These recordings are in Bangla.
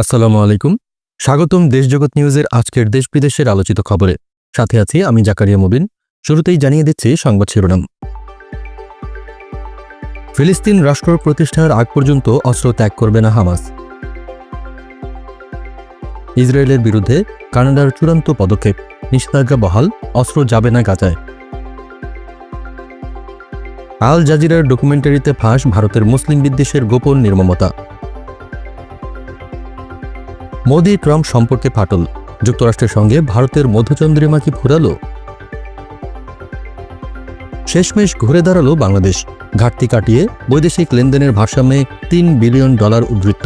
আসসালামু আলাইকুম। স্বাগতম দেশজগৎ নিউজের আজকের দেশ বিদেশের আলোচিত খবরে। সাথে আছি আমি জাকারিয়া মুবিন। শুরুতেই জানিয়ে দিচ্ছি সংবাদ শিরোনাম। ফিলিস্তিন রাষ্ট্র প্রতিষ্ঠার আগ পর্যন্ত অস্ত্র ত্যাগ করবে না হামাস। ইসরায়েলের বিরুদ্ধে কানাডার চূড়ান্ত পদক্ষেপ। নিষেধাজ্ঞা বহাল, অস্ত্র যাবে না গাজায়। আল জাজিরার ডকুমেন্টারিতে ফাঁস ভারতের মুসলিম বিদ্বেষের গোপন নির্মমতা। মোদি ট্রাম্প সম্পর্কে ফাটল। যুক্তরাষ্ট্রের সঙ্গে ভারতের মধুচন্দ্রিমা কি ফুরালো শেষমেশ ঘুরে দাঁড়াল বাংলাদেশ। ঘাটতি কাটিয়ে বৈদেশিক লেনদেনের ভারসাম্যে তিন বিলিয়ন ডলার উদ্ধৃত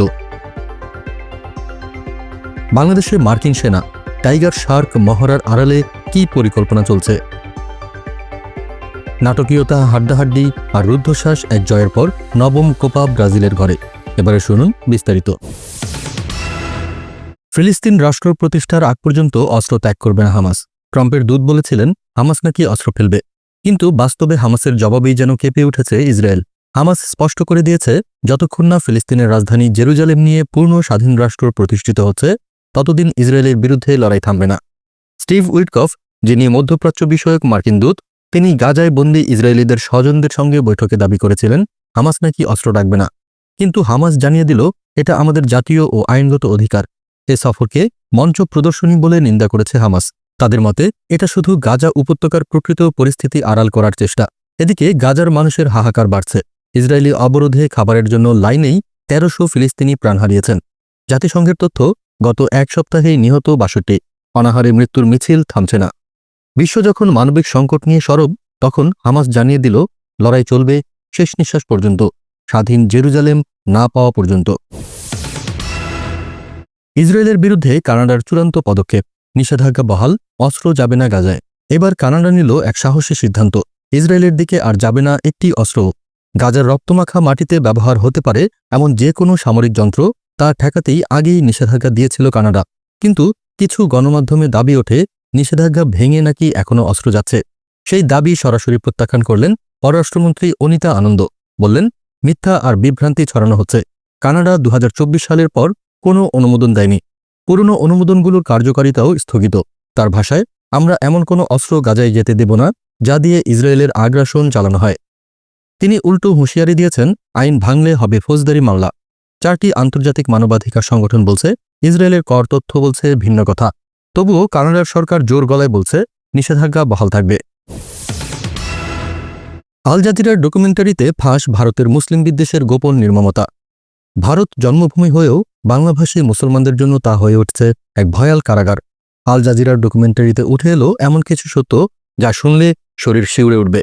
বাংলাদেশের মার্কিন সেনা, টাইগার শার্ক মহড়ার আড়ালে কি পরিকল্পনা চলছে? নাটকীয়তা, হাড্ডাহাড্ডি আর রুদ্ধশ্বাস এক জয়ের পর নবম কোপা ব্রাজিলের ঘরে। এবারে শুনুন বিস্তারিত। ফিলিস্তিন রাষ্ট্র প্রতিষ্ঠার আগ পর্যন্ত অস্ত্র ত্যাগ করবে না হামাস। ট্রাম্পের দূত বলেছিলেন, হামাস নাকি অস্ত্র ফেলবে। কিন্তু বাস্তবে হামাসের জবাবেই যেন কেঁপে উঠেছে ইসরায়েল। হামাস স্পষ্ট করে দিয়েছে, যতক্ষণ না ফিলিস্তিনের রাজধানী জেরুজালেম নিয়ে পূর্ণ স্বাধীন রাষ্ট্র প্রতিষ্ঠিত হচ্ছে, ততদিন ইসরায়েলের বিরুদ্ধে লড়াই থামবে না। স্টিভ উইটকফ, যিনি মধ্যপ্রাচ্য বিষয়ক মার্কিন দূত, তিনি গাজায় বন্দি ইসরায়েলিদের স্বজনদের সঙ্গে বৈঠকে দাবি করেছিলেন, হামাস নাকি অস্ত্র রাখবে না। কিন্তু হামাস জানিয়ে দিল, এটা আমাদের জাতীয় ও আইনগত অধিকার। এ সফরকে মঞ্চ প্রদর্শনী বলে নিন্দা করেছে হামাস। তাদের মতে, এটা শুধু গাজা উপত্যকার প্রকৃত পরিস্থিতি আড়াল করার চেষ্টা। এদিকে গাজার মানুষের হাহাকার বাড়ছে। ইসরায়েলি অবরোধে খাবারের জন্য লাইনেই তেরোশো ফিলিস্তিনি প্রাণ হারিয়েছেন। জাতিসংঘের তথ্য, গত এক সপ্তাহেই নিহত বাষট্টি। অনাহারে মৃত্যুর মিছিল থামছে না। বিশ্ব যখন মানবিক সংকট নিয়ে সরব, তখন হামাস জানিয়ে দিল, লড়াই চলবে শেষ নিঃশ্বাস পর্যন্ত। স্বাধীন জেরুজালেম না পাওয়া পর্যন্ত। ইসরায়েলের বিরুদ্ধে কানাডার চূড়ান্ত পদক্ষেপ। নিষেধাজ্ঞা বহাল, অস্ত্র যাবে না গাজায়। এবার কানাডা নিল এক সাহসী সিদ্ধান্ত। ইসরায়েলের দিকে আর যাবে না একটি অস্ত্র। গাজার রক্তমাখা মাটিতে ব্যবহার হতে পারে এমন যে কোনো সামরিক যন্ত্র, তা ঠেকাতেই আগেই নিষেধাজ্ঞা দিয়েছিল কানাডা। কিন্তু কিছু গণমাধ্যমে দাবি ওঠে, নিষেধাজ্ঞা ভেঙে নাকি এখনও অস্ত্র যাচ্ছে। সেই দাবি সরাসরি প্রত্যাখ্যান করলেন পররাষ্ট্রমন্ত্রী অনিতা আনন্দ। বললেন, মিথ্যা আর বিভ্রান্তি ছড়ানো হচ্ছে। কানাডা দু হাজার চব্বিশ সালের পর কোনো অনুমোদন দেয়নি। পুরনো অনুমোদনগুলোর কার্যকারিতাও স্থগিত। তার ভাষায়, আমরা এমন কোনো অস্ত্র গাজায় যেতে দেব না, যা দিয়ে ইসরায়েলের আগ্রাসন চালানো হয়। তিনি উল্টো হুঁশিয়ারি দিয়েছেন, আইন ভাঙলে হবে ফৌজদারি মামলা। চারটি আন্তর্জাতিক মানবাধিকার সংগঠন বলছে, ইসরায়েলের কর তথ্য বলছে ভিন্ন কথা। তবুও কানাডার সরকার জোর গলায় বলছে, নিষেধাজ্ঞা বহাল থাকবে। আল জাজিরার ডকুমেন্টারিতে ফাঁস ভারতের মুসলিম বিদ্বেষের গোপন নির্মমতা। ভারত জন্মভূমি হয়েও বাংলাভাষী মুসলমানদের জন্য তা হয়ে উঠছে এক ভয়াল কারাগার। আল জাজিরার ডকুমেন্টারিতে উঠে এলো এমন কিছু সত্য যা শুনলে শরীর শিউরে উঠবে।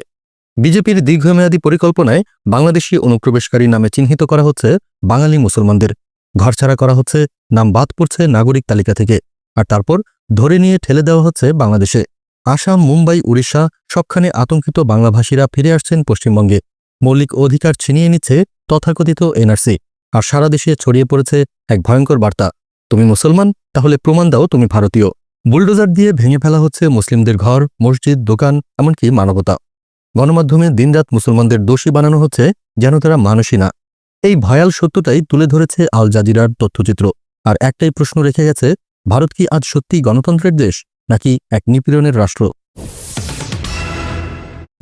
বিজেপির দীর্ঘমেয়াদী পরিকল্পনায় বাংলাদেশি অনুপ্রবেশকারী নামে চিহ্নিত করা হচ্ছে বাঙালি মুসলমানদের। ঘরছাড়া করা হচ্ছে, নাম বাদ পড়ছে নাগরিক তালিকা থেকে। আর তারপর ধরে নিয়ে ঠেলে দেওয়া হচ্ছে বাংলাদেশে। আসাম, মুম্বাই, উড়িষ্যা সবখানে আতঙ্কিত বাংলাভাষীরা ফিরে আসছেন পশ্চিমবঙ্গে। মৌলিক অধিকার ছিনিয়ে নিচ্ছে তথাকথিত এনআরসি। আর সারা দেশে ছড়িয়ে পড়েছে এক ভয়ঙ্কর বার্তা। তুমি মুসলমান, তাহলে প্রমাণ দাও তুমি ভারতীয়। বুলডোজার দিয়ে ভেঙে ফেলা হচ্ছে মুসলিমদের ঘর, মসজিদ, দোকান, এমনকি মানবতা। গণমাধ্যমে দিনরাত মুসলমানদের দোষী বানানো হচ্ছে যেন তারা মানুষই না। এই ভয়াল সত্যটাই তুলে ধরেছে আল জাজিরার তথ্যচিত্র। আর একটাই প্রশ্ন রেখে গেছে, ভারত কি আজ সত্যি গণতন্ত্রের দেশ, নাকি এক নিপীড়নের রাষ্ট্র?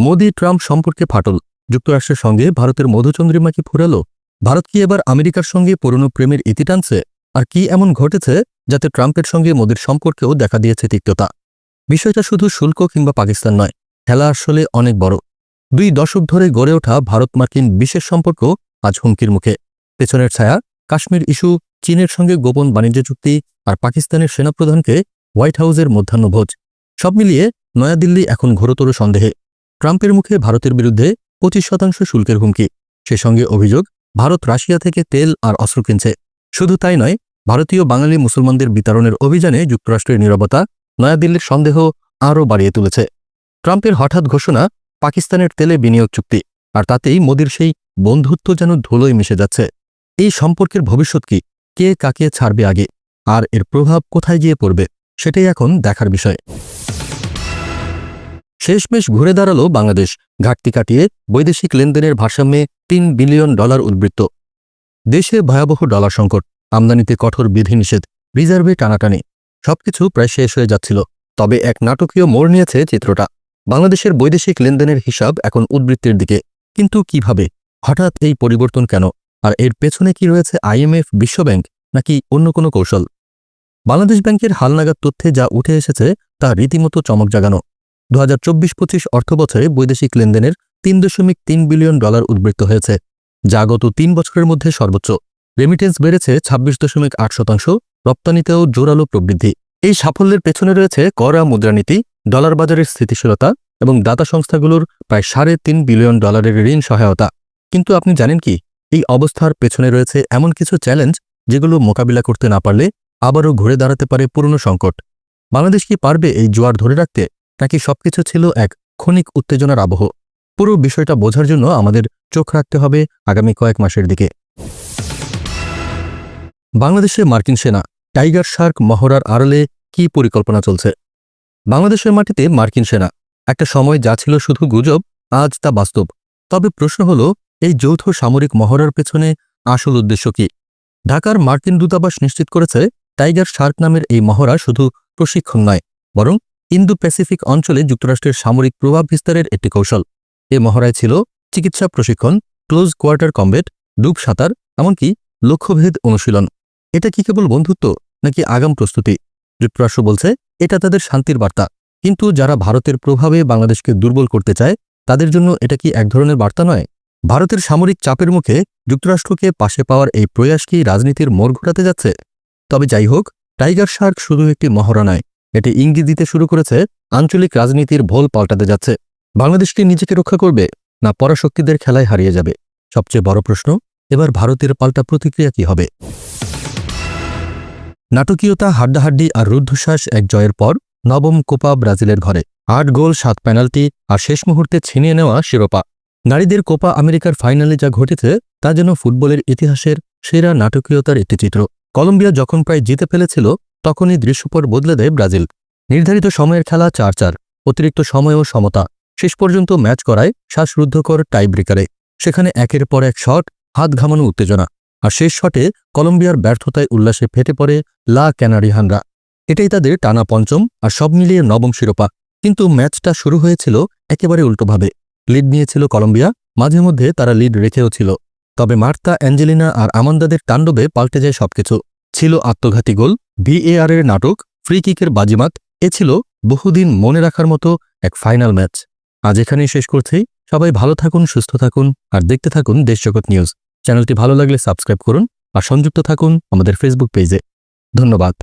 মোদি, ট্রাম্প সম্পর্কে ফাটল। যুক্তরাষ্ট্রের সঙ্গে ভারতের মধুচন্দ্রিমা কি ফুরালো? ভারত কি এবার আমেরিকার সঙ্গে পুরনো প্রেমের ইতি টানছে? আর কি এমন ঘটেছে যাতে ট্রাম্পের সঙ্গে মোদির সম্পর্কেও দেখা দিয়েছে তিক্ততা? বিষয়টা শুধু শুল্ক কিংবা পাকিস্তান নয়, খেলা আসলে অনেক বড়। দুই দশক ধরে গড়ে ওঠা ভারত মার্কিন বিশেষ সম্পর্ক আজ হুমকির মুখে। পেছনের ছায়া, কাশ্মীর ইস্যু, চীনের সঙ্গে গোপন বাণিজ্য চুক্তি আর পাকিস্তানের সেনাপ্রধানকে হোয়াইট হাউসের মধ্যাহ্নভোজ। সব মিলিয়ে নয়াদিল্লি এখন ঘোরতর সন্দেহে। ট্রাম্পের মুখে ভারতের বিরুদ্ধে পঁচিশ শতাংশ শুল্কের হুমকি। সে সঙ্গে অভিযোগ ভারত রাশিয়া থেকে তেল আর অস্ত্র কিনছে। শুধু তাই নয়, ভারতীয় বাঙালি মুসলমানদের বিতরণের অভিযানে যুক্তরাষ্ট্রের নিরবতা নয়াদিল্লির সন্দেহ আরও বাড়িয়ে তুলেছে। ট্রাম্পের হঠাৎ ঘোষণা, পাকিস্তানের তেলে বিনিয়োগ চুক্তি, আর তাতেই মোদির সেই বন্ধুত্ব যেন ধুলোয় মিশে যাচ্ছে। এই সম্পর্কের ভবিষ্যৎ কি? কে কাকে ছাড়বে আগে? আর এর প্রভাব কোথায় গিয়ে পড়বে? সেটাই এখন দেখার বিষয়। শেষমেশ ঘুরে দাঁড়াল বাংলাদেশ। ঘাটতি কাটিয়ে বৈদেশিক লেনদেনের ভারসাম্যে তিন বিলিয়ন ডলার উদ্বৃত্ত। দেশে ভয়াবহ ডলার সংকট, আমদানিতে কঠোর বিধিনিষেধ, রিজার্ভে টানাটানি, সবকিছু প্রায় শেষ হয়ে যাচ্ছিল। তবে এক নাটকীয় মোড় নিয়েছে চিত্রটা। বাংলাদেশের বৈদেশিক লেনদেনের হিসাব এখন উদ্বৃত্তির দিকে। কিন্তু কীভাবে? হঠাৎ এই পরিবর্তন কেন? আর এর পেছনে কি রয়েছে আইএমএফ বিশ্বব্যাংক, নাকি অন্য কোনো কৌশল? বাংলাদেশ ব্যাংকের হালনাগাদ তথ্যে যা উঠে এসেছে তা রীতিমতো চমক জাগানো। দু হাজার চব্বিশ পঁচিশ অর্থবছরে বৈদেশিক লেনদেনের তিন দশমিক তিন বিলিয়ন ডলার উদ্বৃত্ত হয়েছে, যা গত তিন বছরের মধ্যে সর্বোচ্চ। রেমিটেন্স বেড়েছে ছাব্বিশ দশমিক আট শতাংশ, রপ্তানিতেও জোরালো প্রবৃদ্ধি। এই সাফল্যের পেছনে রয়েছে করা মুদ্রানীতি ডলার বাজারের স্থিতিশীলতা এবং দাতা সংস্থাগুলোর প্রায় সাড়ে তিন বিলিয়ন ডলারের ঋণ সহায়তা। কিন্তু আপনি জানেন কি, এই অবস্থার পেছনে রয়েছে এমন কিছু চ্যালেঞ্জ যেগুলো মোকাবিলা করতে না পারলে আবারও ঘুরে দাঁড়াতে পারে পুরনো সংকট। বাংলাদেশ কি পারবে এই জোয়ার ধরে রাখতে? নাকি সবকিছু ছিল এক ক্ষণিক উত্তেজনার আবহ। পুরো বিষয়টা বোঝার জন্য আমাদের চোখ রাখতে হবে আগামী কয়েক মাসের দিকে। বাংলাদেশে মার্কিন সেনা, টাইগার শার্ক মহড়ার আড়লে কি পরিকল্পনা চলছে? বাংলাদেশের মাটিতে মার্কিন সেনা, একটা সময় যা ছিল শুধু গুজব, আজ তা বাস্তব। তবে প্রশ্ন হল, এই যৌথ সামরিক মহড়ার পেছনে আসল উদ্দেশ্য কি? ঢাকার মার্কিন দূতাবাস নিশ্চিত করেছে, টাইগার শার্ক নামের এই মহড়া শুধু প্রশিক্ষণ নয়, বরং ইন্দো প্যাসিফিক অঞ্চলে যুক্তরাষ্ট্রের সামরিক প্রভাব বিস্তারের একটি কৌশল। এ মহড়ায় ছিল চিকিৎসা প্রশিক্ষণ, ক্লোজ কোয়ার্টার কমবেট ডুব সাঁতার, এমনকি লক্ষ্যভেদ অনুশীলন। এটা কি কেবল বন্ধুত্ব, নাকি আগাম প্রস্তুতি? যুক্তরাষ্ট্র বলছে, এটা তাদের শান্তির বার্তা। কিন্তু যারা ভারতের প্রভাবে বাংলাদেশকে দুর্বল করতে চায়, তাদের জন্য এটা কি এক ধরনের বার্তা নয়? ভারতের সামরিক চাপের মুখে যুক্তরাষ্ট্রকে পাশে পাওয়ার এই প্রয়াস কি রাজনীতির মোড় ঘোরাতে যাচ্ছে? তবে যাই হোক, টাইগার শার্ক শুধু একটি মহড়া নয়। এটি ইঙ্গিত দিতে শুরু করেছে, আঞ্চলিক রাজনীতির ভোল পাল্টাতে যাচ্ছে। বাংলাদেশ কি নিজেকে রক্ষা করবে, না পরাশক্তিদের খেলায় হারিয়ে যাবে? সবচেয়ে বড় প্রশ্ন, এবার ভারতের পাল্টা প্রতিক্রিয়া কি হবে? নাটকীয়তা, হাড্ডাহাড্ডি আর রুদ্ধশ্বাস এক জয়ের পর, নবম কোপা ব্রাজিলের ঘরে। আট গোল, সাত পেনাল্টি আর শেষ মুহূর্তে ছিনিয়ে নেওয়া শিরোপা। নারীদের কোপা আমেরিকার ফাইনালে যা ঘটেছে, তা যেন ফুটবলের ইতিহাসের সেরা নাটকীয়তার একটি চিত্র। কলম্বিয়া যখন প্রায় জিতে ফেলেছিল তখনই দৃশ্যপট বদলে দেয় ব্রাজিল। নির্ধারিত সময়ের খেলা চার চার, অতিরিক্ত সময় ও সমতা। শেষ পর্যন্ত ম্যাচ করায় শ্বাসরুদ্ধকর টাই ব্রেকারে সেখানে একের পর এক শট, হাত ঘামানো উত্তেজনা। আর শেষ শটে কলম্বিয়ার ব্যর্থতায় উল্লাসে ফেটে পড়ে লা ক্যানারিহানরা। এটাই তাদের টানা পঞ্চম আর সব মিলিয়ে নবম শিরোপা। কিন্তু ম্যাচটা শুরু হয়েছিল একেবারে উল্টোভাবে। লিড নিয়েছিল কলম্বিয়া, মাঝে মধ্যে তারা লিড রেখেও ছিল। তবে মার্তা, অ্যাঞ্জেলিনা আর আমান্দাদের তাণ্ডবে পাল্টে যায় সবকিছু। ছিল আত্মঘাতী গোল ভিএআর এর নাটক ফ্রি কিকের বাজিমাত, এ ছিল বহুদিন মনে রাখার মতো এক ফাইনাল ম্যাচ আজ এখানেই শেষ করছি। সবাই ভালো থাকুন, সুস্থ থাকুন, আর দেখতে থাকুন দেশজগৎ নিউজ চ্যানেলটি ভালো লাগলে সাবস্ক্রাইব করুন, আর সংযুক্ত থাকুন আমাদের ফেসবুক পেজে ধন্যবাদ।